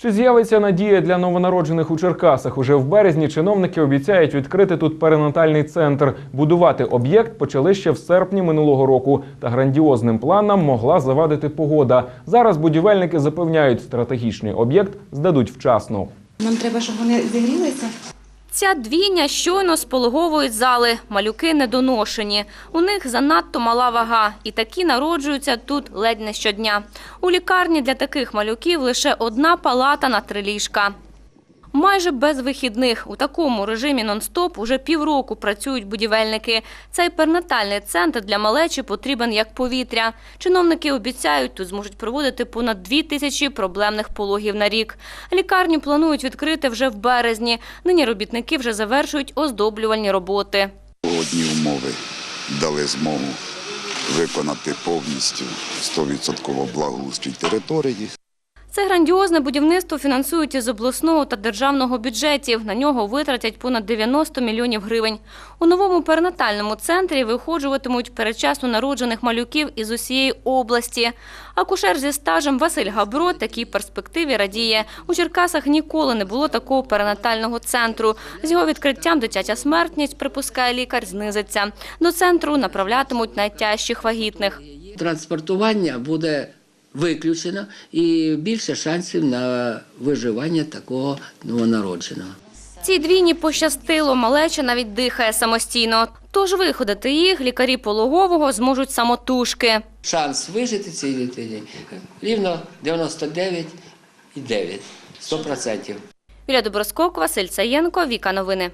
Чи з'явиться надія для новонароджених у Черкасах? Уже в березні чиновники обіцяють відкрити тут перинатальний центр. Будувати об'єкт почали ще в серпні минулого року. Та грандіозним планам могла завадити погода. Зараз будівельники запевняють, стратегічний об'єкт здадуть вчасно. Нам треба, щоб вони зігрілися. Ця двійня щойно з пологової зали. Малюки недоношені. У них занадто мала вага. І такі народжуються тут ледь не щодня. У лікарні для таких малюків лише одна палата на три ліжка. Майже без вихідних у такому режимі нон-стоп уже півроку працюють будівельники. Цей перинатальний центр для малечі потрібен як повітря. Чиновники обіцяють, тут зможуть проводити понад дві тисячі проблемних пологів на рік. Лікарню планують відкрити вже в березні. Нині робітники вже завершують оздоблювальні роботи. Погодні умови дали змогу виконати повністю 100% благоустрій території. Це грандіозне будівництво фінансують із обласного та державного бюджетів. На нього витратять понад 90 мільйонів гривень. У новому перинатальному центрі виходжуватимуть передчасно народжених малюків із усієї області. Акушер зі стажем Василь Габро такій перспективі радіє. У Черкасах ніколи не було такого перинатального центру. З його відкриттям дитяча смертність, припускає лікар, знизиться. До центру направлятимуть найтяжчих вагітних. транспортування буде виключено і більше шансів на виживання такого новонародженого. Цій двійні пощастило, малеча навіть дихає самостійно. Тож виходити їх лікарі пологового зможуть самотужки. Шанс вижити цій дитині рівно 99,9, 100%. Юлія Доброскок, Василь Саєнко, Віка Новини.